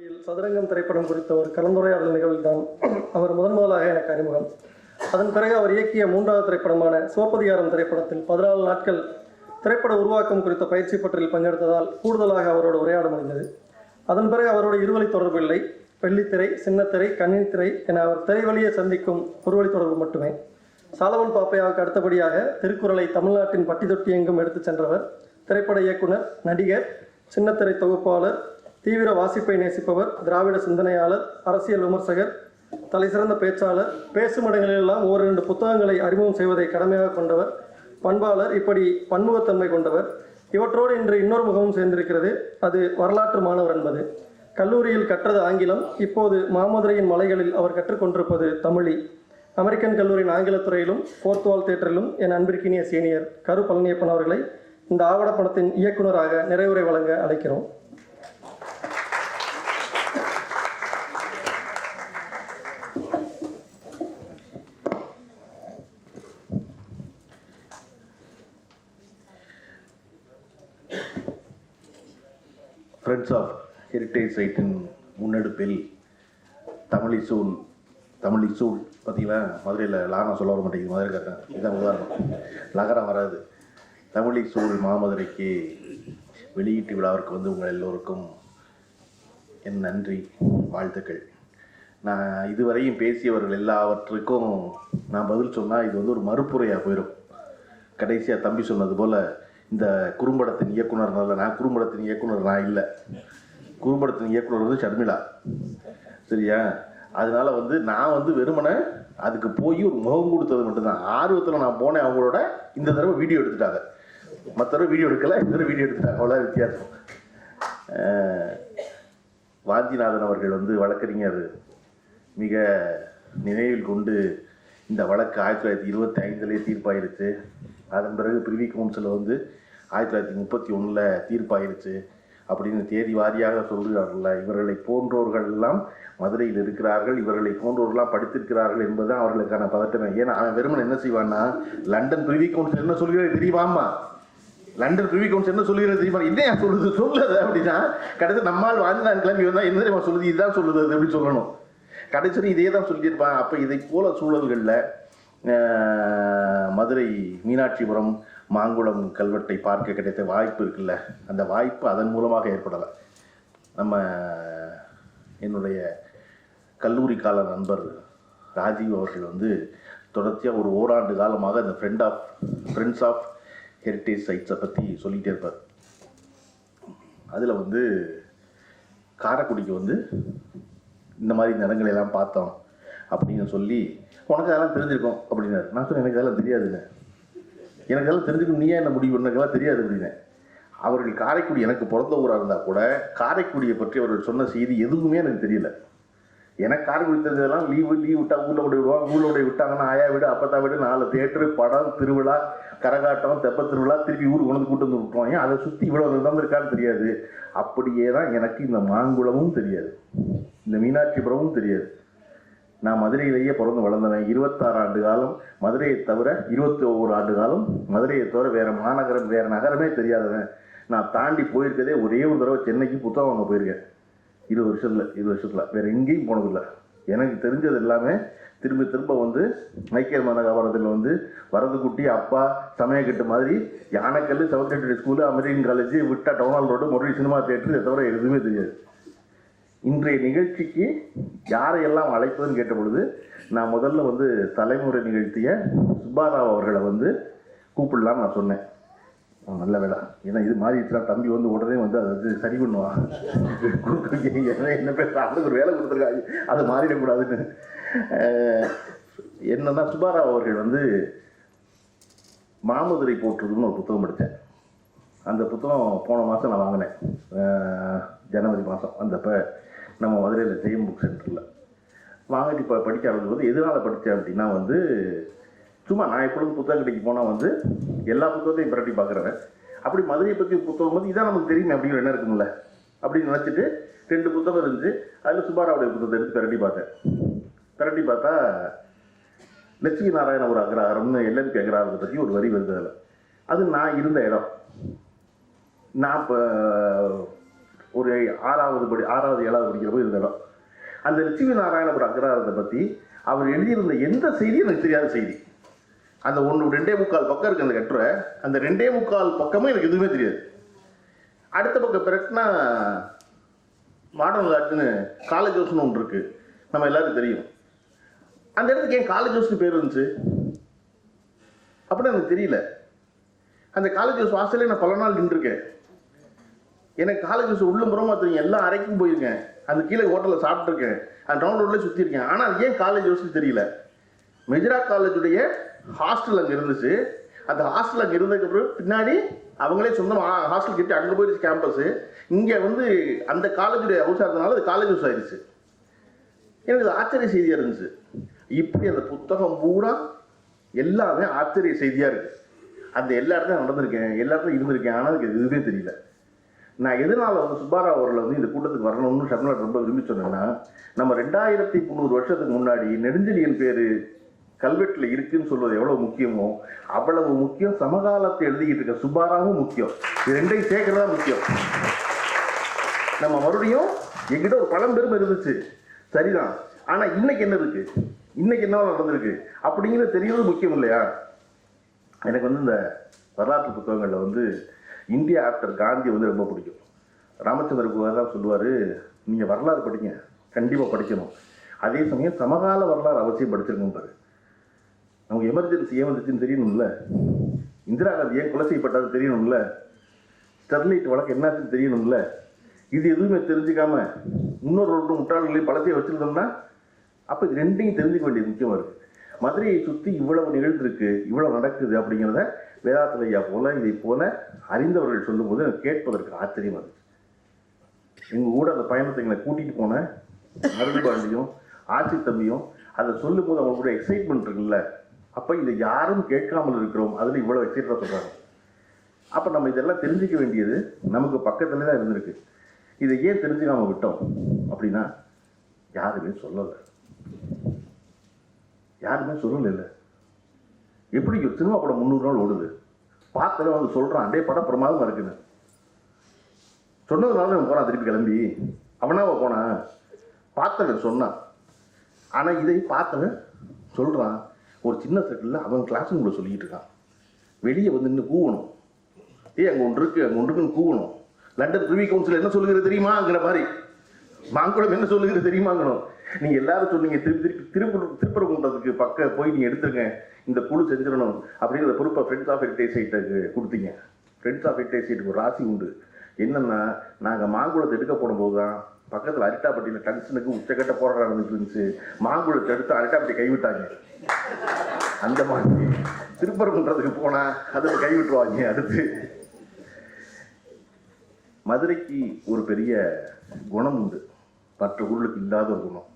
சதுரங்கம் திரைப்படம் குறித்த ஒரு கலந்துரையாடல் நிகழ்வுதான். அவர் முதன் முதலாக எனக்கு அறிமுகம். அதன் பிறகு அவர் இயக்கிய மூன்றாவது திரைப்படமான சிவப்பதிகாரம் திரைப்படத்தில் பதினாலு நாட்கள் திரைப்பட உருவாக்கம் குறித்த பயிற்சி பற்றில் பங்கெடுத்ததால் கூடுதலாக அவரோடு உரையாட முடிந்தது. அதன் பிறகு அவரோட இருவழி தொடர்பு இல்லை. வெள்ளித்திரை சின்னத்திரை கண்ணித்திரை என அவர் திரைவழியே சந்திக்கும் ஒருவழி தொடர்பு மட்டுமே. சாலவன் பாப்பையாவுக்கு அடுத்தபடியாக திருக்குறளை தமிழ்நாட்டின் பட்டி தொட்டி எங்கும் எடுத்துச் சென்றவர் திரைப்பட இயக்குனர் நடிகர் சின்னத்திரை தொகுப்பாளர் தீவிர வாசிப்பை நேசிப்பவர் திராவிட சிந்தனையாளர் அரசியல் விமர்சகர் தலைசிறந்த பேச்சாளர் பேசும் இடங்களிலெல்லாம் ஓரிரண்டு புத்தகங்களை அறிமுகம் செய்வதை கடமையாக கொண்டவர் பண்பாளர் இப்படி பன்முகத்தன்மை கொண்டவர். இவற்றோடு இன்று இன்னொரு முகமும் சேர்ந்திருக்கிறது. அது வரலாற்று மாணவர் என்பது. கல்லூரியில் கற்றது ஆங்கிலம் இப்போது மாமதுரையின் மலைகளில் அவர் கற்றுக்கொண்டிருப்பது தமிழி. அமெரிக்கன் கல்லூரியின் ஆங்கிலத்துறையிலும் ஃபோர்த் வால் தேட்டரிலும் என் அன்பிற்கினிய சீனியர் கரு பழனியப்பன் அவர்களை இந்த ஆவணப்படத்தின் இயக்குனராக நிறைவுரை வழங்க அழைக்கிறோம். ஃப்ரெண்ட்ஸ் ஆஃப் ஹெரிட்டேஜ் சைட்டின் முன்னெடுப்பில் தமிழிசூல் தமிழிசூல் பார்த்தீங்களா மதுரையில் லாகம் சொல்ல வர மாட்டேங்குது மதுரைக்காரன் இதுதான் உதாரணம். லகரம் வராது. தமிழிசூல் மாமதுரைக்கு வெளியீட்டு விழாவிற்கு வந்து உங்கள் எல்லோருக்கும் என் நன்றி வாழ்த்துக்கள். நான் இதுவரையும் பேசியவர்கள் எல்லாவற்றுக்கும் நான் பதில் சொன்னால் இது வந்து ஒரு மறுப்புரையாக போயிடும் கடைசியாக தம்பி சொன்னது போல் இந்த குறும்படத்தின் இயக்குனர்னால நான் குறும்படத்தின் இயக்குனர் நான் இல்லை. குறும்படத்தின் இயக்குனர் வந்து ஷர்மிளா. சரியா? அதனால வந்து நான் வந்து வெறுமனை அதுக்கு போய் ஒரு முகம் கொடுத்தது மட்டும்தான். ஆர்வத்தில் நான் போனேன் அவங்களோட இந்த தடவை வீடியோ எடுத்துட்டாங்க. மற்ற தடவை வீடியோ எடுக்கல இந்த தடவை வீடியோ எடுத்துட்டாங்க. அவ்வளோ வித்தியாசம். அஹ், வாஞ்சிநாதன் அவர்கள் வந்து வழக்கறிஞர் மிக நினைவில் கொண்டு இந்த வழக்கு ஆயிரத்தி தொள்ளாயிரத்தி இருபத்தி ஐந்துலேயே தீர்ப்பாயிருச்சு அதன் பிறகு பிரிவி கவுன்சில் வந்து ஆயிரத்தி தொள்ளாயிரத்தி முப்பத்தி ஒன்றில் தீர்ப்பாயிருச்சு. அப்படின்னு தேதி வாரியாக சொல்கிறார்கள்ல இவர்களை போன்றோர்கள் எல்லாம் மதுரையில் இருக்கிறார்கள் இவர்களை போன்றோர்கள்லாம் படித்திருக்கிறார்கள் என்பதுதான் அவர்களுக்கான பதட்டமே. ஏன்னா அவன் வெறுமனை என்ன செய்வான்னா லண்டன் பிரிவி கவுன்சில் என்ன சொல்கிறது தெரியுமாமா லண்டன் பிரிவி கவுன்சில் என்ன சொல்லுகிறது தெரியுமா? என்ன சொல்லுது? சொல்லுது அப்படின்னா கடைசி நம்மால் வாழ்ந்தான் கிளம்பி வந்தால் என்ன தெரியுமா சொல்லுது? இதுதான் சொல்லுது அது சொல்லணும்? கடைசி இதே தான் சொல்லியிருப்பான். அப்போ இதை போல சூழல்களில் மதுரை மீனாட்சிபுரம் மாங்குளம் கல்வெட்டை பார்க்க கிடைத்த வாய்ப்பு இருக்குல்ல? அந்த வாய்ப்பு அதன் மூலமாக ஏற்படலை நம்ம என்னுடைய கல்லூரி கால நண்பர் ராஜீவ் அவர்கள் வந்து தொடர்ச்சியாக ஒரு ஓராண்டு காலமாக இந்த friend of friends of heritage சைட்ஸை பற்றி சொல்லிகிட்டே இருப்பார். அதில் வந்து காரைக்குடிக்கு வந்து இந்த மாதிரி நிலங்களை எல்லாம் பார்த்தோம் அப்படின்னு சொல்லி உனக்கு அதெல்லாம் தெரிஞ்சிருக்கும் அப்படின்னாரு நான் சொன்னேன் எனக்கு அதெல்லாம் தெரியாதுங்க எனக்கு அதெல்லாம் தெரிஞ்சுக்கணும் நீயே என்ன முடிவு பண்ணக்கெல்லாம் தெரியாது அப்படின்னேன் அவர்கள் காரைக்குடி எனக்கு பிறந்த ஊராக இருந்தால் கூட காரைக்குடியை பற்றி அவர்கள் சொன்ன செய்தி எதுவுமே எனக்கு தெரியல. எனக்கு காரைக்குடி தெரிஞ்சதெல்லாம் லீவு லீவ் விட்டா ஊரில் விட விடுவாங்க ஊரில் விட விட்டாங்கன்னா ஆயா வீடு அப்பத்தா வீடு நாலு தேட்டரு படம் திருவிழா கரகாட்டம் தெப்ப திருவிழா திருப்பி ஊருக்கு கொண்டு வந்து கூட்டு வந்து விட்டுருவாங்க ஏன்? அதை சுற்றி இவ்வளோ நடந்திருக்கான்னு தெரியாது. அப்படியே தான் எனக்கு இந்த மாங்குளமும் தெரியாது. இந்த மீனாட்சிபுரமும் தெரியாது. நான் மதுரையிலேயே பிறந்து வளர்ந்தவன். இருபத்தாறு ஆண்டு காலம் மதுரையை தவிர இருபத்தி ஒவ்வொரு ஆண்டு காலம் மதுரையை தவிர வேறு மாநகரம் வேறு நகரமே தெரியாதவன். நான் தாண்டி போயிருக்கதே ஒரே ஒரு தடவை சென்னைக்கு புத்தகம் வாங்க போயிருக்கேன். இருபது வருஷத்தில் இருபது வருஷத்தில். வேறு எங்கேயும் போனதில்லை. எனக்கு தெரிஞ்சது எல்லாமே திரும்ப திரும்ப வந்து மைக்கேல் மனகாபுரத்தில் வந்து வரதுக்குட்டி அப்பா சமயக்கட்டு மாதிரி Yanaikal south school American college விட்டா டவுனால் ரோடு மறுபடியும் சினிமா தேட்டர் இதை தவிர எதுவுமே தெரியாது. இன்றைய நிகழ்ச்சிக்கு யாரையெல்லாம் அழைப்பதுன்னு கேட்ட பொழுது நான் முதல்ல வந்து தலைமுறை நிகழ்த்திய சுப்பாராவ் அவர்களை வந்து கூப்பிடலாம்னு நான் சொன்னேன். நல்ல வேலை ஏன்னா இது மாறிடுச்சுனா தம்பி வந்து உடனே வந்து அதை வந்து சரி பண்ணுவான் என்ன என்ன பேச அவனுக்கு ஒரு வேலை கொடுத்துருக்காங்க. அது மாறிடக்கூடாதுன்னு. என்னன்னா சுப்பாராவ் அவர்கள் வந்து மாமதுரை போற்றுதுன்னு ஒரு புத்தகம் படித்தேன். அந்த புத்தகம் போன மாதம் நான் வாங்கினேன். ஜனவரி மாதம் அந்தப்போ நம்ம மதுரையில் ஜெயம் புக் சென்டரில் வாங்கிட்டு இப்போ படிக்க வந்து எதனால் படித்தேன் அப்படின்னா வந்து சும்மா நான் எப்பொழுதும் புத்தகம் கடைக்கு போனால் வந்து எல்லா புத்தகத்தையும் பிரட்டி பார்க்குறேன் அப்படி மதுரையை பற்றி புத்தகம் வந்து இதான் நமக்கு தெரியுமே அப்படிங்கிற என்ன இருக்கும்ல. அப்படின்னு நினச்சிட்டு ரெண்டு புத்தகம் இருந்துச்சு. அதில் சுபாராவுடைய புத்தகத்தை எடுத்து பிரட்டி பார்த்தேன். பிரட்டி பார்த்தா லட்சுமி நாராயண ஒரு அக்ரஹாரம்னு எல்என்பி அக்ரஹாரத்தை பற்றி ஒரு வரி வருது அதில். அது நான் இருந்த இடம். நான் இப்போ ஒரு ஆறாவது படி ஆறாவது ஏழாவது படிக்கிற போது இருந்த இடம் அந்த லட்சுமி நாராயணபுர அக்ரஹாரத்தை பற்றி அவர் எழுதியிருந்த எந்த செய்தியும் எனக்கு தெரியாத செய்தி. அந்த ஒன்று ரெண்டே முக்கால் பக்கம் இருக்குது அந்த கட்டுரை. அந்த ரெண்டே முக்கால் பக்கமும் எனக்கு எதுவுமே தெரியாது. அடுத்த பக்கம் பிறகுனா மாடர்ன் ஆர்ட்னு காலேஜ் ஹவுஸ்னு ஒன்று இருக்குது நம்ம எல்லாருக்கும் தெரியும். அந்த இடத்துக்கு ஏன் காலேஜ் ஹவுஸ்னு பேர் இருந்துச்சு அப்படின்னு எனக்கு தெரியல. அந்த காலேஜ் ஹவுஸ் வாசலே நான் பல நாள் நின்றுருக்கேன். எனக்கு காலேஜ் ஹவுஸ் உள்ள தெரியும் எல்லா அறைக்கும் போயிருக்கேன். அந்த கீழே ஹோட்டலில் சாப்பிட்ருக்கேன் அந்த டவுன் ரோட்லேயே சுற்றிருக்கேன் ஆனால் ஏன் காலேஜ் ஹவுஸ்னு தெரியல. மெஜரா காலேஜுடைய ஹாஸ்டல் அங்கே இருந்துச்சு. அந்த ஹாஸ்டல் அங்கே இருந்ததுக்கப்புறம் பின்னாடி அவங்களே சொந்தமாக ஹாஸ்டல் கிட்ட அங்கே போயிடுச்சு கேம்பஸு இங்கே வந்து அந்த காலேஜுடைய ஹவுஸாக இருந்தனால அது காலேஜ் ஹவுஸ் ஆயிடுச்சு. எனக்கு அது ஆச்சரிய செய்தியாக இருந்துச்சு. இப்படி அந்த புத்தகம் பூரா எல்லாமே ஆச்சரிய செய்தியாக இருக்குது அந்த எல்லா இடத்துலையும் நடந்திருக்கேன். எல்லா இடத்துலையும் இருந்திருக்கேன். ஆனால் எனக்கு எதுவுமே தெரியல. நான் எதனால வந்து சுப்பாராவ் அவர்களை வந்து இந்த கூட்டத்துக்கு வரணும்னு தமிழ்நாடு ரொம்ப விரும்பி சொன்னேன்னா நம்ம ரெண்டாயிரத்தி முந்நூறு வருஷத்துக்கு முன்னாடி நெடுஞ்செழியன் பேர் கல்வெட்டில் இருக்குன்னு சொல்வது எவ்வளோ முக்கியமோ அவ்வளவு முக்கியம் சமகாலத்தை எழுதிக்கிட்டு இருக்க சுப்பாராவும் முக்கியம். இது ரெண்டையும் சேர்க்கறதா முக்கியம். நம்ம மறுபடியும் எங்கிட்ட ஒரு பழம்பெரும் இருந்துச்சு. சரிதான். ஆனால் இன்னைக்கு என்ன இருக்கு? இன்னைக்கு என்ன நடந்திருக்கு? அப்படிங்கிறது தெரியறது முக்கியம் இல்லையா? எனக்கு வந்து இந்த வரலாற்று புத்தகங்களில் வந்து இந்தியா ஆஃப்டர் காந்தி வந்து ரொம்ப பிடிக்கும். ராமச்சந்திர குமார் தான் சொல்லுவார் நீங்கள் வரலாறு படிங்க கண்டிப்பாக படிக்கணும். அதே சமயம் சமகால வரலாறு அவசியம் படிச்சிருக்கணும் நமக்கு எமர்ஜென்சி ஏன் வந்துச்சுன்னு தெரியணும்ல? இந்திரா காந்தி ஏன் கொலை செய்யப்பட்டது தெரியணும்ல? ஸ்டெர்லைட் வழக்கு என்னாச்சுன்னு தெரியணும்ல? இது எதுவுமே தெரிஞ்சுக்காம இன்னொரு ரெண்டு முட்டாள்களையும் பழத்தையும் வச்சுருந்தோம்னா அப்போ இது ரெண்டையும் தெரிஞ்சுக்க வேண்டியது முக்கியமாக இருக்குது மதுரையை சுற்றி இவ்வளவு நிகழ்ந்திருக்கு இவ்வளவு நடக்குது அப்படிங்கிறத வேதாத்திரையா போல இதை போல அறிந்தவர்கள் சொல்லும்போது எனக்கு கேட்பதற்கு ஆச்சரியமா இருந்துச்சு எங்கள் கூட அந்த பயணத்தை எங்களை கூட்டிகிட்டு போன அருள்பாண்டியும் ஆட்சி தம்பியும் அதை சொல்லும்போது அவங்களோட எக்ஸைட்மெண்ட் இருக்குல்ல அப்போ இதை யாரும் கேட்காமல் இருக்கிறோம். அதில் இவ்வளோ எக்ஸைட்டாக சொல்கிறாங்க அப்போ நம்ம இதெல்லாம் தெரிஞ்சுக்க வேண்டியது நமக்கு பக்கத்துல தான் இருந்திருக்கு. இதை ஏன் தெரிஞ்சுக்காமல் விட்டோம் அப்படின்னா யாருமே சொல்லலை. யாருமே சொல்லல எப்படி சினிமா படம் முந்நூறு நாள் ஓடுது? பார்த்தவன் வந்து சொல்கிறான் அதே படம் பிரமாதமா இருக்குது சொன்னதுனால அவன் போகிறான் திருப்பி கிளம்பி. அவனாவ போனான் பார்த்தவன் சொன்னான். ஆனால் இதை பார்த்தவன் சொல்கிறான் ஒரு சின்ன சர்க்கிளில் அவன் கிளாஸ் கூட சொல்லிட்டு இருக்கான். வெளியே வந்து நின்று கூவணும். ஏய் அங்கே ஒன்று இருக்கு அங்கே ஒன்று இருக்குன்னு கூவணும். லண்டன் ப்ரிவி கவுன்சில் என்ன சொல்லுகிறது தெரியுமாங்கிற மாதிரி. மாங்குளம் என்ன சொல்லுகிறது தெரியுமாங்கணும். நீங்க எல்லாரும் சொன்னீங்க திருப்பி திருப்பி திருப்பூர் திருப்பரங்குன்றதுக்கு பக்க போய் நீங்க எடுத்துருங்க. இந்த குழு செஞ்சிடணும் அப்படிங்கிற பொறுப்பை ஃப்ரெண்ட்ஸ் ஆஃப் ஹெரிட்டேஜ் சைட்டுக்கு கொடுத்தீங்க. ஃப்ரெண்ட்ஸ் ஆஃப் ஹெரிட்டேஜ் சைட்டுக்கு ஒரு ராசி உண்டு. என்னன்னா நாங்கள் மாங்குளத்தை எடுக்க போடும்போது தான் பக்கத்தில் அரிட்டாப்பட்டியில் டங்ஷனுக்கு உச்சக்கட்ட போராட்டம் நடந்துட்டு இருந்துச்சு. மாங்குளத்தை எடுத்து அரிட்டாப்பட்டி கைவிட்டாங்க. அந்த மாதிரி. திருப்பரங்குன்றதுக்கு போனால் அதை கைவிட்டுருவாங்க அடுத்து. மதுரைக்கு ஒரு பெரிய குணம் உண்டு. மற்ற ஊர்களுக்கு இல்லாத ஒரு குணம்.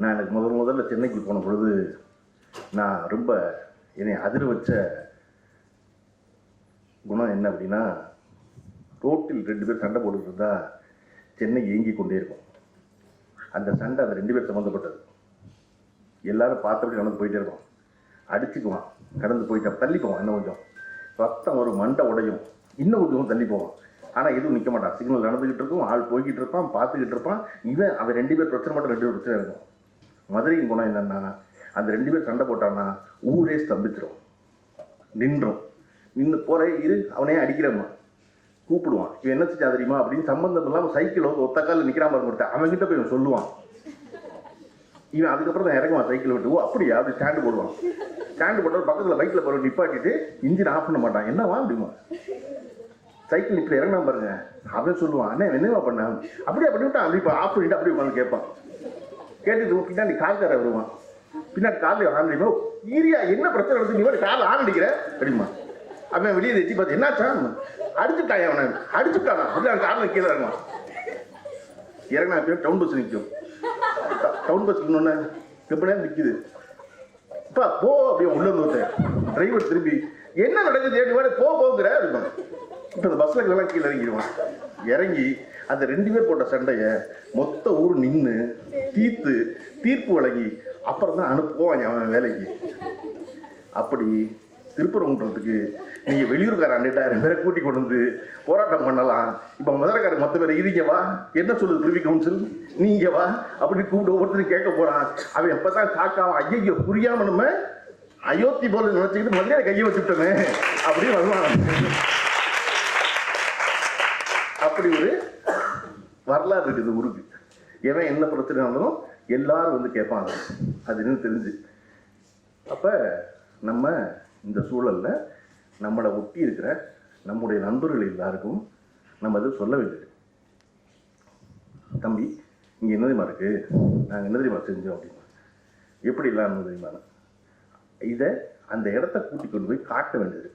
நான் எனக்கு முதல் முதல்ல சென்னைக்கு போன பொழுது நான் ரொம்ப என்னை அதிர வச்ச குணம் என்ன அப்படின்னா ரோட்டில் ரெண்டு பேர் சண்டை போட்டுட்டு இருந்தால் சென்னை ஏங்கி கொண்டே இருக்கும். அந்த சண்டை அந்த ரெண்டு பேர் சம்மந்தப்பட்டது எல்லாரும் பார்த்தபடி நடந்து போயிட்டே இருக்கும். அடிச்சுக்குவான் கடந்து போயிட்டான் தள்ளி போவான் இன்னும் கொஞ்சம். ரத்தம் ஒரு மண்டை உடையும். இன்னும் கொஞ்சம் தள்ளி போவான் ஆனால் எதுவும் நிற்க மாட்டான். சிக்னல் நடந்துக்கிட்டு இருக்கும் ஆள் போய்கிட்டு இருப்பான் பார்த்துக்கிட்டு இருப்பான். இவன் அவன் ரெண்டு பேர் பிரச்சனை மட்டும் ரெண்டு பேர் பிரச்சனை இருக்கும். மதுரையின் குணம் என்னன்னா அந்த ரெண்டு பேர் சண்டை போட்டான்னா ஊரே ஸ்தம்பிச்சிடும் நின்றும். நின்று போற இரு அவனே அடிக்கிறம்மா. கூப்பிடுவான். இவன் என்ன செஞ்சா தெரியுமா? அப்படின்னு சம்பந்தம் இல்லாமல் சைக்கிள் வந்து ஒத்த காலில் நிற்கிறாம இருக்க அவன்கிட்ட போய் இவன் சொல்லுவான். இவன் அதுக்கப்புறம் தான் இறங்குவான் சைக்கிள் விட்டு. ஓ அப்படியா? அப்படி ஸ்டாண்டு போடுவான். ஸ்டாண்டு போட்டு பக்கத்தில் பைக்கில் போகிற நிப்பாட்டிட்டு இன்ஜின் ஆஃப் பண்ண மாட்டான். என்னவா அப்படிமா? சைக்கிள் இப்படி இறங்கினா பாருங்க. அவன் சொல்லுவான் அண்ணே என்னவா பண்ண? அப்படியே அப்படி விட்டான் அப்படி ஆஃப் பண்ணிட்டு அப்படியே உட்காந்து கேட்பான். கேட்டுட்டு பின்னாடி கார்கார வருவான் பின்னாடி காலையில் ஆன் அடிப்போம் ஈரியா என்ன பிரச்சனை நடந்து நீ காரில் ஆன் அடிக்கிற அப்படிமா அவன் வெளியே எட்டி பார்த்து என்னாச்சான் அடிச்சுட்டான் அவனை? அடிச்சுட்டானா? அப்படி அவன் காரில் கீழே இறங்குவான். இறங்கினா பேர் டவுன் பஸ் நிற்கும் டவுன் பஸ் இன்னொன்று ரொம்ப நேரம் நிற்குது அப்பா போ அப்படியே உள்ள வந்து டிரைவர் திரும்பி என்ன நடக்குது? ஏடி வாடி போ போங்கிற? அப்படிமா இப்போ இந்த பஸ்ஸில் எல்லாம் கீழே இறங்கிடுவான். இறங்கி அந்த ரெண்டு பேர் போட்ட சண்டையை மொத்த ஊர் நின்று தீர்த்து தீர்ப்பு வழங்கி அப்புறம் தான் அனுப்புவாங்க அவன் வேலைக்கு. அப்படி திருப்பரங்குன்றத்துக்கு நீங்க வெளியூர்கார ரெண்டாயிரம் பேரை கூட்டி கொண்டு வந்து போராட்டம் பண்ணலாம். இப்போ மதுரைக்கார மொத்த பேர் இருங்க வா என்ன சொல்லுது பிரிவி கவுன்சில் நீங்க வா அப்படின்னு கூப்பிட்டு ஒவ்வொருத்தரும் கேட்க போறான். அவன் எப்பதான் காக்காவன் ஐயோ புரியாம நம்ம அயோத்தி போல நினைச்சுக்கிட்டு மதுரையில கையை வச்சுட்டோமே அப்படின்னு வருவான். அப்படி ஒரு வரலாறு இருக்குது ஊருக்கு. எவன் என்ன பிரச்சனை வந்தாலும் எல்லாரும் வந்து கேட்பாங்க. அது என்னன்னு தெரிஞ்சு. அப்போ நம்ம இந்த சூழலில் நம்மளை ஒட்டி இருக்கிற நம்முடைய நண்பர்கள் எல்லாருக்கும் நம்ம அதை சொல்ல வேண்டியது தம்பி இங்கே என்ன தெரியுமா இருக்குது நாங்கள் என்ன தெரியுமா செஞ்சோம் அப்படின்னா எப்படி இல்லாமல் தெரியுமா? இதை அந்த இடத்த கூட்டி கொண்டு போய் காட்ட வேண்டியது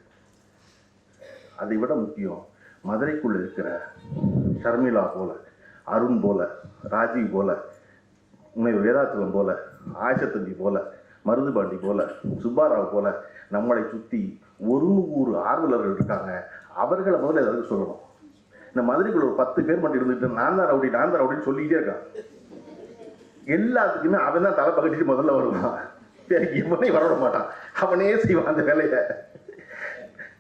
அதை விட முக்கியம் மதுரைக்குள்ளே இருக்கிற ஷர்மிளா போல அருண் போல ராஜீவ் போல உன்னை வேதாச்சலம் போல ஆயிஷத்தம்பி போல மருதுபாண்டி போல சுப்பாராவ் போல நம்மளை சுற்றி ஒரு நூறு ஆர்வலர்கள் இருக்காங்க. அவர்களை முதல்ல ஏதாவது சொல்லணும். இந்த மதுரைக்குள்ள ஒரு பத்து பேர் மட்டும் இருந்துட்டு நான் தான் ரவுடி நான் தான் ரவுடின்னு சொல்லிக்கிட்டே இருக்கான். எல்லாத்துக்குமே அவன் தான் தலை பகட்டிட்டு முதல்ல வருவான். வேற எவனையும் வரவிட மாட்டான். அவனே செய்வான் அந்த வேலையை.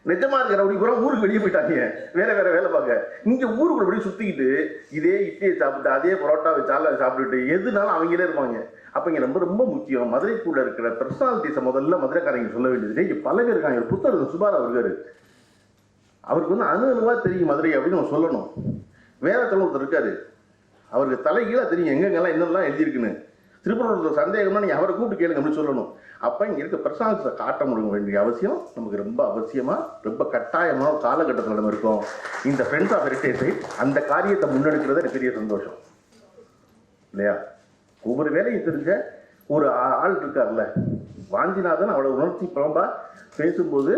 நிஜமா இருக்கிற அப்படி கூட ஊருக்கு வெளியே போயிட்டாங்க வேலை வேற வேலை பார்க்க. இங்க ஊருக்குள்ள அப்படியே சுத்திக்கிட்டு இதே இட்லியை சாப்பிட்டு அதே பரோட்டாவை சாலை சாப்பிட்டுட்டு எதுனாலும் அவங்களே இருப்பாங்க. அப்ப இங்க ரொம்ப ரொம்ப முக்கியம் மதுரைக்குள்ள இருக்கிற பர்சனாலிட்டிஸை முதல்ல மதுரைக்காரங்க சொல்ல வேண்டியது இங்க பல பேர் இருக்காங்க. புத்தர் புத்தகம் சுபாரா இருக்காரு. அவருக்கு வந்து அணு அணுவா தெரியும் மதுரை அப்படின்னு நம்ம சொல்லணும். வேற ஒருத்தர் இருக்காரு. அவருக்கு தலைகீழா தெரியும். எங்கெங்கெல்லாம் என்னெல்லாம் எழுதியிருக்குன்னு. திருப்பூர் சந்தேகம்னா அவரை கூப்பிட்டு கேளுங்க அப்படின்னு சொல்லணும். அப்போ இங்கே இருக்க பிரசாதத்தை காட்ட முடிய வேண்டிய அவசியம் நமக்கு ரொம்ப அவசியமாக ரொம்ப கட்டாயமான காலகட்டத்தில் நம்ம இருக்கோம். இந்த ஃப்ரெண்ட்ஸ் ஆஃப் ஹெரிட்டேஜை அந்த காரியத்தை முன்னெடுக்கிறது எனக்கு பெரிய சந்தோஷம். இல்லையா? ஒவ்வொரு வேலையும் தெரிஞ்ச ஒரு ஆள் இருக்கார்ல. வாஞ்சிநாதன் அவ்வளோ உணர்ச்சி புலம்பாக பேசும்போது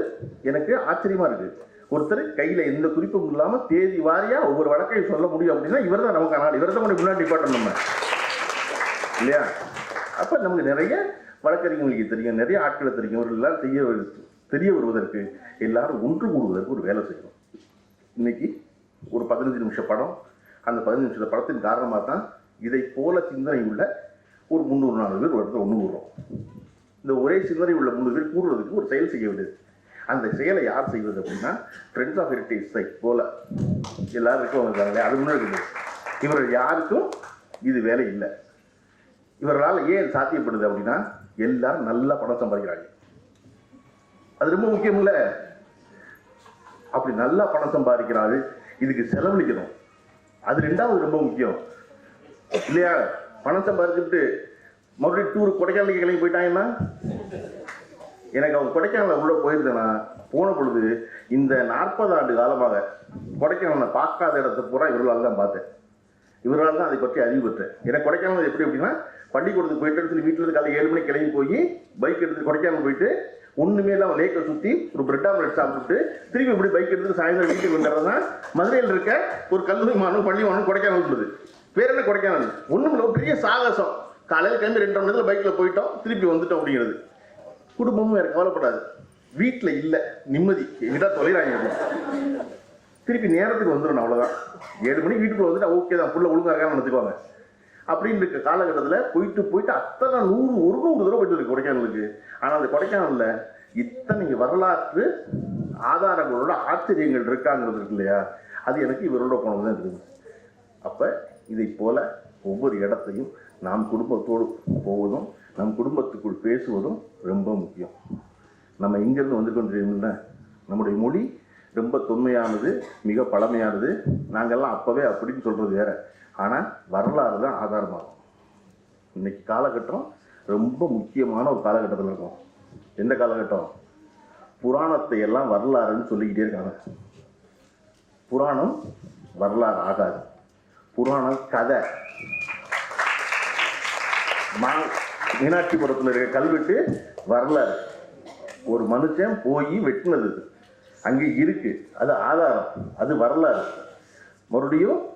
எனக்கு ஆச்சரியமாக இருக்குது ஒருத்தர் கையில் எந்த குறிப்பும் இல்லாமல் தேதி வாரியாக ஒவ்வொரு வழக்கையும் சொல்ல முடியும் அப்படின்னா இவர் தான் நமக்கு ஆனால் இவர் தான் முன்னாடி டிபார்ட்மெண்ட் நம்ம. இல்லையா? அப்போ நமக்கு நிறைய வழக்கறிஞர்களுக்கு தெரியும் நிறைய ஆட்களை தெரியும். ஒரு எல்லாரும் செய்ய தெரிய வருவதற்கு எல்லாரும் ஒன்று கூடுவதற்கு ஒரு வேலை செய்யணும். இன்னைக்கு ஒரு பதினஞ்சு நிமிஷம் படம். அந்த பதினஞ்சு நிமிஷம் படத்தின் காரணமாக தான் இதை போல சிந்தனை உள்ள ஒரு முந்நூறு நாலு பேர் ஒரு இடத்துல ஒன்று கூடுறோம். இந்த ஒரே சிந்தனை உள்ள முந்நூறு பேர் கூடுறதுக்கு ஒரு செயல் செய்ய வேண்டியது. அந்த செயலை யார் செய்வது அப்படின்னா ஃப்ரெண்ட்ஸ் ஆஃப் ஹெரிட்டேஜ் சைட் போல. எல்லாருக்கும் இருக்கவங்க இருக்காங்களே அது முன்னாடி இவர்கள் யாருக்கும் இது வேலை இல்லை. இவர்களால் ஏன் சாத்தியப்படுது அப்படின்னா எல்லாரும் நல்லா பணம் சம்பாதிக்கிறாங்க. அது ரொம்ப முக்கியம் இல்லை அப்படி நல்லா பணம் சம்பாதிக்கிறாள் இதுக்கு செலவழிக்கணும். அது ரெண்டாவது ரொம்ப முக்கியம். இல்லையா? பணம் சம்பாதிச்சுட்டு மறுபடியும் டூர் கொடைக்கானலுக்கு கிளம்பி போயிட்டாங்கன்னா எனக்கு அவங்க கொடைக்கானல உள்ள போயிருந்தேன்னா போன பொழுது இந்த நாற்பது ஆண்டு காலமாக கொடைக்கானலை பார்க்காத இடத்த பூரா இவர்களால் தான் பார்த்தேன். இவரால் தான் அதை பற்றி அறிவு பெற்றேன் எனக்கு கொடைக்கானல் எப்படி அப்படின்னா பள்ளிக்கூடத்துக்கு போயிட்டு சொல்லி வீட்டில் இருந்து காலையில் ஏழு மணிக்கு கிளம்பி போய் பைக் எடுத்து கொடைக்கானல் போயிட்டு ஒன்றுமே இல்லாமல் லேக்கை சுற்றி ஒரு பிரெட் ஆம்லெட் சாப்பிட்டு திருப்பி இப்படி பைக் எடுத்து சாயந்தரம் வீட்டுக்கு வந்துடுறது தான் மதுரையில் இருக்க ஒரு கல்லூரி மாணவன் பள்ளி மாணவன் கொடைக்கானல் இருந்தது பேர் என்ன கொடைக்கானல்? ஒன்றும் இல்லை பெரிய சாகசம். காலையில் கிளம்பி ரெண்டு மணி நேரத்தில் பைக்கில் போயிட்டோம் திருப்பி வந்துட்டோம் அப்படிங்கிறது. குடும்பமும் வேறு கவலைப்படாது. வீட்டில் இல்லை நிம்மதி. எங்கிட்ட தொலைறாங்க திருப்பி நேரத்துக்கு வந்துடணும் அவ்வளோதான் ஏழு மணிக்கு வீட்டுக்குள்ள வந்துட்டு ஓகே தான். ஃபுல்லாக ஒழுங்காக இருக்கான்னு நினச்சிக்குவாங்க. அப்படின்னு இருக்க காலகட்டத்தில் போயிட்டு போயிட்டு அத்தனை நூறு ஒரு நூறு தடவை போயிட்டு இருக்கு கொடைக்கானலுக்கு. ஆனால் அந்த கொடைக்கானலில் இத்தனை வரலாற்று ஆதாரங்களோட ஆச்சரியங்கள் இருக்காங்கிறது இருக்கு இல்லையா? அது எனக்கு இவரோட போனது தான் இருக்குது. அப்போ இதை போல ஒவ்வொரு இடத்தையும் நாம் குடும்பத்தோடு போவதும் நம் குடும்பத்துக்குள் பேசுவதும் ரொம்ப முக்கியம். நம்ம எங்கேருந்து வந்திருக்கோம் தெரியுமில்ல நம்முடைய மொழி ரொம்ப தொன்மையானது மிக பழமையானது. நாங்கள்லாம் அப்போவே அப்படின்னு சொல்கிறது வேற. ஆனால் வரலாறு தான் ஆதாரமாகும். இன்னைக்கு காலகட்டம் ரொம்ப முக்கியமான ஒரு காலகட்டத்தில் இருக்கும். எந்த காலகட்டம்? புராணத்தை எல்லாம் வரலாறுன்னு சொல்லிக்கிட்டே இருக்காங்க. புராணம் வரலாறு ஆகாது. புராணம் கதை. மா மீனாட்சிபுரத்தில் இருக்க கல்வெட்டு வரலாறு. ஒரு மனுஷன் போய் வெட்டினது. அங்கே இருக்கு. அது ஆதாரம். அது வரலாறு. மறுபடியும்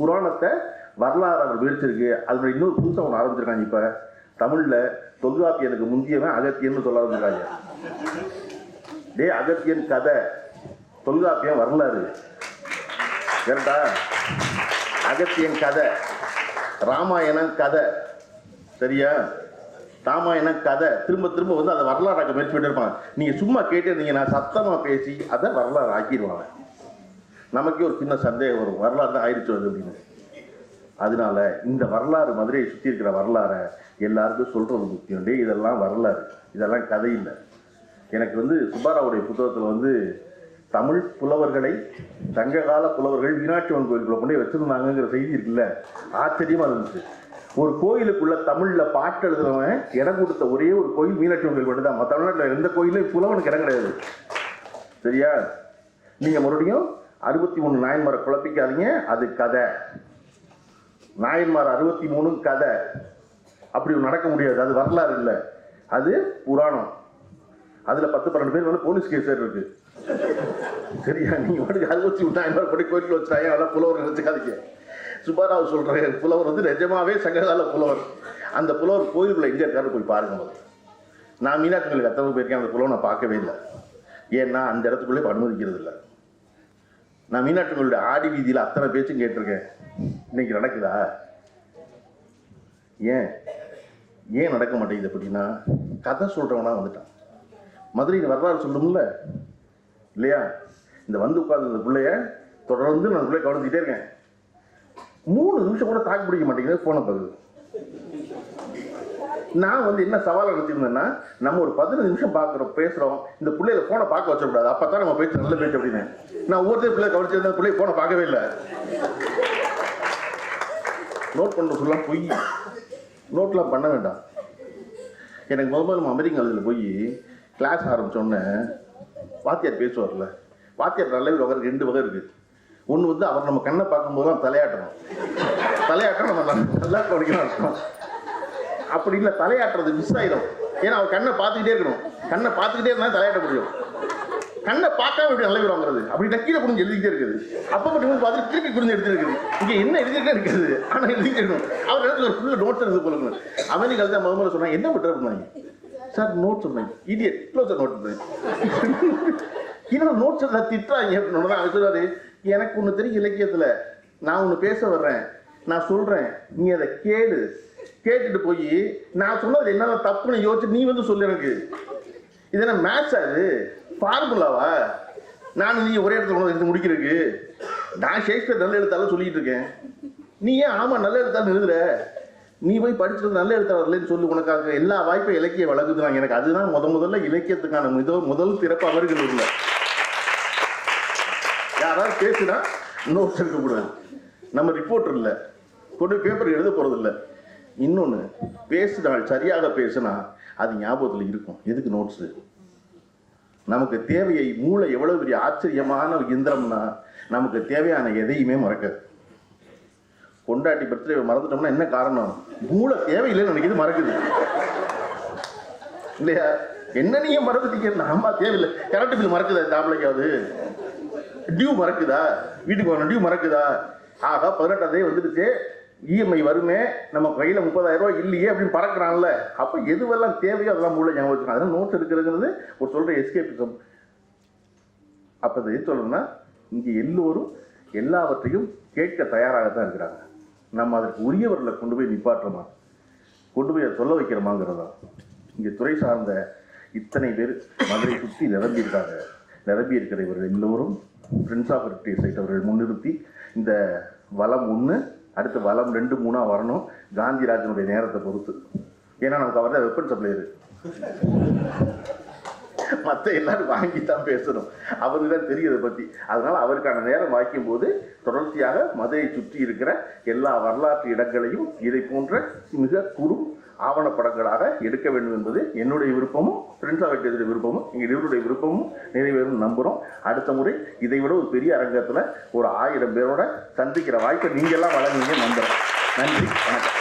புராணத்தை வரலாறு அவர் விரிச்சிருக்கு அதில் இன்னொரு புதுசாக ஒன்று ஆரம்பிச்சிருக்காங்க இப்போ. தமிழில் தொல்காப்பியனுக்கு முந்தியவன் அகத்தியன்னு சொல்ல ஆரம்பிச்சிருக்காங்க. டேய் அகத்தியன் கதை. தொல்காப்பியம் வரலாறு. கரெக்டா அகத்தியன் கதை. ராமாயணம் கதை. சரியா? ராமாயணம் கதை. திரும்ப திரும்ப வந்து அதை வரலாறாக்க முயற்சி பண்ணிட்டு இருப்பாங்க. நீங்கள் சும்மா கேட்டு இருந்தீங்கன்னா சத்தமாக பேசி அதை வரலாறு ஆக்கிடுவாங்க. நமக்கே ஒரு சின்ன சந்தேகம் வரும். வரலாறு தான் ஆயிடுச்சு அது அப்படின்னு. அதனால இந்த வரலாறு மதுரையை சுற்றி இருக்கிற வரலாறை எல்லாருக்கும் சொல்கிறது முக்கியம். இதெல்லாம் வரலாறு. இதெல்லாம் கதை இல்லை. எனக்கு வந்து சுப்பாராவுடைய புத்தகத்தில் வந்து தமிழ் புலவர்களை சங்ககால புலவர்கள் மீனாட்சியம்மன் கோயிலுக்குள்ள கொண்டே போய் வச்சிருந்தாங்கங்கிற செய்தி இருக்குல்ல? ஆச்சரியமாக இருந்துச்சு. ஒரு கோயிலுக்குள்ள தமிழில் பாட்டு எழுதுறவன் இடம் கொடுத்த ஒரே ஒரு கோயில் மீனாட்சி கோயில் மட்டும் தான் மற்ற தமிழ்நாட்டில் எந்த கோயிலும் புலவனுக்கு இடம் கிடையாது. சரியா? நீங்கள் மறுபடியும் அறுபத்தி மூணு நாயன்மாரை குழப்பிக்காதீங்க அது கதை. நாயன்மார் அறுபத்தி மூணு கதை. அப்படி நடக்க முடியாது அது வரலாறு இல்லை. அது புராணம். அதில் பத்து பன்னெண்டு பேர் வந்து போலீஸ் கேஸ் இருக்கு. சரியா? நீங்க வந்து அறுபத்தி மூணு நாயன்மார் படி கோயிலில் வச்சாங்க அதெல்லாம் புலவர் நினைச்சுக்காதீங்க. சுப்பாராவ் சொல்கிற புலவர் வந்து நிஜமாவே சங்ககால புலவர். அந்த புலவர் கோயிலுக்குள்ள எங்கே இருக்காரு போய் பாருங்க முதல்ல. நான் மீனாட்சி கோயிலுக்கு அத்தனை போயிருக்கேன் அந்த புலவை நான் பார்க்கவே இல்லை. ஏன்னா அந்த இடத்துக்குள்ளே அனுமதிக்கிறது இல்லை. நான் மீனாட்சி ஆடி வீதியில் அத்தனை பேச்சும் கேட்டிருக்கேன். இன்னைக்கு நடக்குதா? ஏன்? ஏன் நடக்க மாட்டேங்குது அப்படின்னா கதை சொல்கிறவனா வந்துட்டான். மதுரையில் வரலாறு சொல்லும்ல? இல்லையா? இந்த வந்து உட்கார்ந்து இந்த பிள்ளைய தொடர்ந்து நான் பிள்ளைய கவனிச்சுட்டே இருக்கேன். மூணு நிமிஷம் கூட தாக்கு பிடிக்க மாட்டேங்குது போன பகுதி நான் வந்து என்ன சவாலை வச்சிருந்தேன்னா நம்ம ஒரு பதினஞ்சு நிமிஷம் பார்க்குறோம் பேசுகிறோம் இந்த பிள்ளையில ஃபோனை பார்க்க வச்சக்கூடாது. அப்போ தான் நம்ம பேச்சு நல்ல பேச்சு அப்படின்னு. நான் ஒவ்வொருத்தர் பிள்ளை கவனிச்சிருந்தேன் பிள்ளை ஃபோனை பார்க்கவே இல்லை. நோட் பண்ண சொல்லலாம் பொய். நோட்லாம் பண்ண வேண்டாம். எனக்கு முதல்ல நம்ம அமெரிக்கன் போய் கிளாஸ் ஆரம்பித்தோடனே வாத்தியார் பேசுவார்ல. வாத்தியார் நல்ல வகை ரெண்டு வகை இருக்குது ஒன்று வந்து அவர் நம்ம கண்ணை பார்க்கும்போதெல்லாம் தலையாட்டணும். தலையாட்டம் நம்ம நல்லா- நல்லா கவனிக்கணும் அர்த்தம். அப்படி இல்லை தலையாட்டுறது மிஸ் ஆயிடும் ஏன்னா அவர் கண்ணை பார்த்துக்கிட்டே இருக்கணும். கண்ணை பார்த்துக்கிட்டே இருந்தால் தலையாட்ட முடியும். கண்ணை பார்க்காம எப்படி நல்ல பேர் வாங்குறது? அப்படி டக்கீல குடிஞ்சு எழுதிக்கிட்டே இருக்குது. அப்போ மட்டும் பார்த்துட்டு திருப்பி குடிஞ்சு எடுத்துருக்குது இங்கே என்ன எழுதிக்கிட்டே இருக்குது. ஆனால் எழுதிக்கிட்டே இருக்கணும். அவர் இடத்துல ஒரு ஃபுல்லாக நோட்ஸ் எடுத்து போலுங்க அமெரிக்காவில் தான் முதல்ல சொன்னாங்க என்ன பண்ணுறது பண்ணாங்க சார் நோட் சொன்னாங்க. இடியட் க்ளோஸ் நோட் இன்னும் நோட்ஸ் எல்லாம் திட்டுறாங்க? அப்படின்னு அவர் சொல்றாரு எனக்கு ஒன்று தெரியும் இலக்கியத்தில். நான் ஒன்று பேச வர்றேன். நான் சொல்கிறேன் நீ அதை கேளு. கேட்டுட்டு போய் நான் சொன்னது என்ன தப்புன்னு யோசிச்சு நீ வந்து சொல்லு எனக்கு. இது என்ன மேட்ச் அது ஃபார்முலாவா நான் நீ ஒரே இடத்துல கொண்டு எடுத்து முடிக்கிறதுக்கு. நான் ஷேக்ஸ்பியர் நல்ல எழுத்தாலும் சொல்லிட்டு இருக்கேன். நீ ஏன் ஆமாம் நல்ல எழுத்தாலும் எழுதுற? நீ போய் படிச்சது நல்ல எழுத்தாளர்லேன்னு சொல்லி உனக்காக. எல்லா வாய்ப்பும் இலக்கிய வழங்குதுனாங்க எனக்கு. அதுதான் முத முதல்ல இலக்கியத்துக்கான முதல் முதல் திறப்பு அவர்கள் இல்லை. யாராவது பேசுனா நோட்ஸ் எடுக்கக்கூடாது. நம்ம ரிப்போர்ட்டர் இல்லை. கொண்டு பேப்பர் எழுத போகிறதில்லை இன்னொன்று பேசினால் சரியாக பேசினா அது ஞாபகத்தில் இருக்கும். எதுக்கு நோட்ஸு நமக்கு தேவையை மூளை எவ்வளவு பெரிய ஆச்சரியமான இயந்திரம்னா நமக்கு தேவையான எதையுமே மறக்காது. கொண்டாட்டி பர்த்டே மறந்துட்டோம்னா என்ன காரணம்? மூளை தேவையில்லைன்னு நினைக்கிறது மறக்குது. இல்லையா? என்ன நீங்க மறந்துட்டீங்க அம்மா தேவையில்லை. கரண்ட் பில் மறக்குதா தாம்பளைக்காவது டியூ மறக்குதா? வீட்டுக்கு வரணும் டியூ மறக்குதா? ஆகா பதினெட்டாம் தேதி வந்துடுச்சு. இஎம்ஐ வருமே நம்ம கையில் முப்பதாயிரம் ரூபாய் இல்லையே அப்படின்னு பறக்கிறான்ல. அப்போ எதுவெல்லாம் தேவையோ அதெல்லாம் மூளை ஞாபகம் வச்சுக்கணும். அதெல்லாம் நோட்ஸ் எடுக்கிறதுங்கிறது ஒரு சொல்கிற எஸ்கேபிசம் அப்போ அது எது சொல்லணும்னா இங்கே எல்லோரும் எல்லாவற்றையும் கேட்க தயாராக தான் இருக்கிறாங்க. நம்ம அதற்கு உரியவர்களை கொண்டு போய் நிப்பாட்டுறோமா கொண்டு போய் அதை சொல்ல வைக்கிறோமாங்கிறதா இங்கே துறை சார்ந்த இத்தனை பேர் மதுரை சுற்றி நிரம்பி இருக்காங்க. நிரம்பி இருக்கிற இவர்கள் எல்லோரும் ஃப்ரெண்ட்ஸ் ஆஃப் ஹெரிட்டேஜ் சைட் அவர்கள் முன்னிறுத்தி இந்த வளம் ஒன்று அடுத்து வளம் ரெண்டு மூணாக வரணும். காந்திராஜனுடைய நேரத்தை பொறுத்து. ஏன்னா நமக்கு அவர் தான் வெப்பன் சப்ளையரு மற்ற எல்லாரும் வாங்கி தான் பேசணும். அவருக்கு தான் தெரியும் இதை பற்றி அதனால் அவருக்கான நேரம் வாய்க்கும் போது தொடர்ச்சியாக மதுரையை சுற்றி இருக்கிற எல்லா வரலாற்று இடங்களையும் இதை போன்ற மிக குறு ஆவணப்படங்களாக எடுக்க வேண்டும் என்பது என்னுடைய விருப்பமும் ஃப்ரெண்ட்ஸ் ஆஃப் விருப்பமும் எங்கள் இருவருடைய விருப்பமும் நிறைவேறும் நம்புகிறோம் அடுத்த முறை இதை விட ஒரு பெரிய அரங்கத்தில் ஒரு ஆயிரம் பேரோட சந்திக்கிற வாய்ப்பை நீங்கள்லாம் வழங்குவீங்க நம்புகிறேன் நன்றி வணக்கம்.